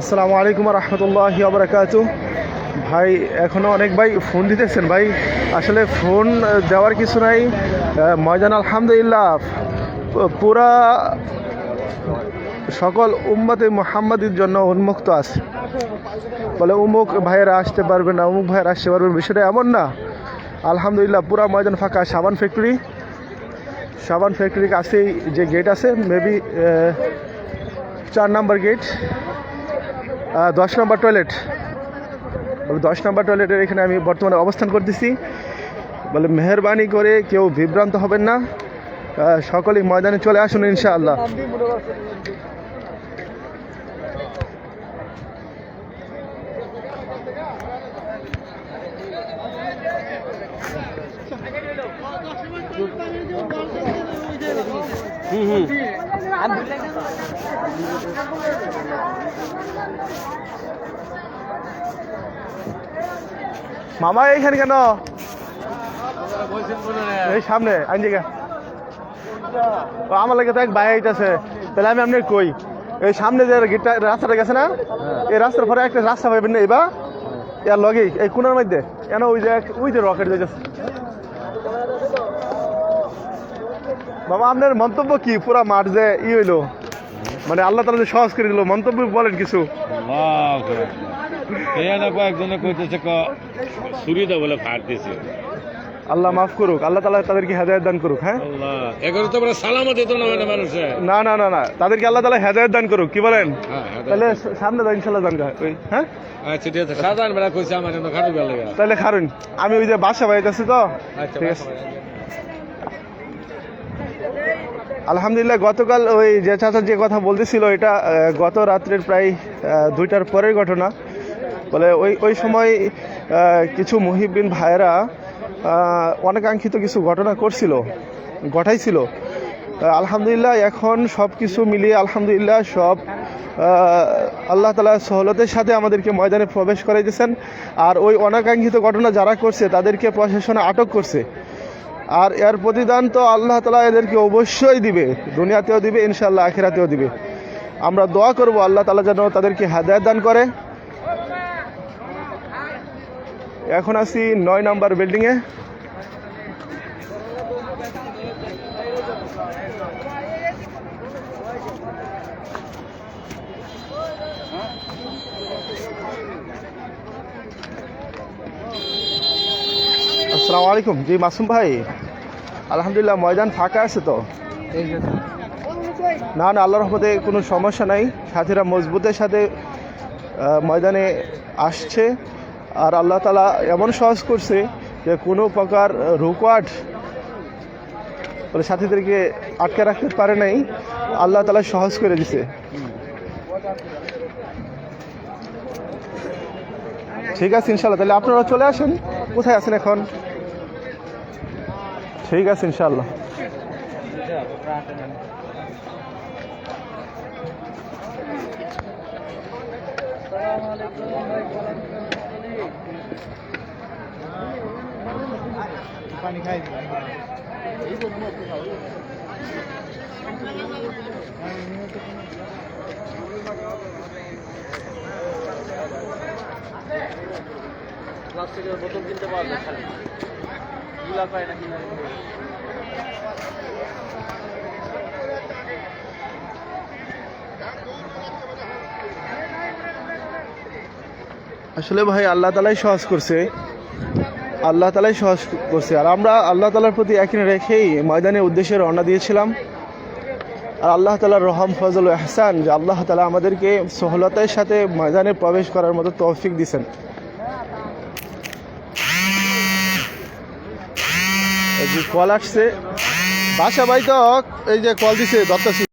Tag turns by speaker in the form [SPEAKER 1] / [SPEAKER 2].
[SPEAKER 1] আসসালামু আলাইকুম রহমতুল্লাহ আবরাকাত ভাই এখনও অনেক ভাই ফোন দিতেছেন ভাই। আসলে ফোন দেওয়ার কিছু নাই। ময়দান আলহামদুলিল্লাহ পুরা সকল উম্মতে মোহাম্মদের জন্য উন্মুক্ত আছে। বলে উমুক ভাইয়েরা আসতে পারবে না, উমুক ভাইয়েরা আসতে পারবে বিষয়টা এমন না। আলহামদুলিল্লাহ পুরা ময়দান ফাঁকা, সাবান ফ্যাক্টরি। সাবান ফ্যাক্টরির কাছেই যে গেট আছে মেবি চার নাম্বার গেট দশ নম্বর টয়লেট দশ নম্বর টয়লেটের এখানে আমি বর্তমানে অবস্থান করতেছি। বলে, মেহরবানি করে কেউ বিভ্রান্ত হবেন না। সকলেই ময়দানে চলে আসুন, ইনশাআল্লাহ। মামা, এইখানে কেন? এই সামনে, আইন জায়গা। আমার লাগে তো এক ভাই আইতাছে। তাহলে আমি আপনার কই, এই সামনে যে গেটটা, রাস্তাটা গেছে না, এই রাস্তার পরে একটা রাস্তা পাইবেন না এবার ইয়ার লগেই, এই কোনার মধ্যে। কেন ওই যে ওই যে রকেট যাইতেছে। বাবা আপনার মন্তব্য কি? পুরা মাঠ যে ই হইল। মানে আল্লাহ তালা যে সহজ করে দিল। মন্তব্য বলেন কিছু।
[SPEAKER 2] কইতেছে সুরিদা বলে ফাটতেছে
[SPEAKER 1] আল্লাহ মাফ করুক। আল্লাহ তালা তাদেরকে হেদায়ত দান করুক হ্যাঁ?
[SPEAKER 2] না
[SPEAKER 1] না না না তাদেরকে আল্লাহ তালা হেদায়ত দান করুক। কি বলেন?
[SPEAKER 2] হ্যাঁ,
[SPEAKER 1] তাহলে সামনে দাও ইনশাল্লাহ দান হ্যাঁ?
[SPEAKER 2] আচ্ছা আছে।
[SPEAKER 1] তাহলে খারুন। আমি ওই যে বাসা বাড়িতেছি তো।
[SPEAKER 2] আচ্ছা
[SPEAKER 1] ঠিক আছে। আলহামদুলিল্লাহ, গতকাল ওই যে চাচা যে কথা বলতেছিল, এটা গত রাত্রের প্রায় দুইটার পরের ঘটনা। বলে ওই ওই সময় কিছু মহিবিন ভাইয়েরা অনাকাঙ্ক্ষিত কিছু ঘটনা করছিল, ঘটাইছিল। আলহামদুলিল্লাহ, এখন সব কিছু মিলিয়ে আলহামদুলিল্লাহ সব আল্লাহ তালা সহলতের সাথে আমাদেরকে ময়দানে প্রবেশ করাইতেছেন। আর ওই অনাকাঙ্ক্ষিত ঘটনা যারা করছে, তাদেরকে প্রশাসনে আটক করছে। আর এর প্রতিদান তো আল্লাহ তালা এদেরকে অবশ্যই দিবে, দুনিয়াতেও দিবে ইনশাল্লাহ আখেরাতেও দিবে। আমরা দোয়া করব আল্লাহ তালা যেন তাদেরকে হেদায়ত দান করে। এখন আছি নয় নাম্বার বিল্ডিংয়ে আসসালামু আলাইকুম। জি মাসুম ভাই। আলহামদুলিল্লাহ ময়দান ফাঁকা আছে তো? না না আল্লাহর রহমতে কোনো সমস্যা নাই। সাথীরা মজবুতের সাথে ময়দানে আসছে। আর আল্লাহ তালা এমন সহজ করছে যে কোনো প্রকার রুকওয়াট বলে সাথীদেরকে আটকে রাখতে পারে নাই। আল্লাহ তালা সহজ করে দিছে। ঠিক আছে ইনশাল্লাহ তাহলে আপনারা চলে আসেন। কোথায় আছেন এখন? ঠিক আছে ইনশাল্লাহ
[SPEAKER 3] প্লাস্টিকের বোতল কিনতে যায় খালি পায় না কিনা
[SPEAKER 1] আসলে ভাই, আল্লাহ তালাই সহজ করছে। আল্লাহ তালাই সহজ করছে। আর আমরা আল্লাহ তালার প্রতি একই রেখেই ময়দানের উদ্দেশ্যে রওনা দিয়েছিলাম। আর আল্লাহ তালার রহম, ফজল এহসান যে আল্লাহ তালা আমাদেরকে সহলতার সাথে ময়দানে প্রবেশ করার মতো তৌফিক দিছেন এই যে কল আসছে। বাসা বাইতক এই যে কল দিছে দত্তাশি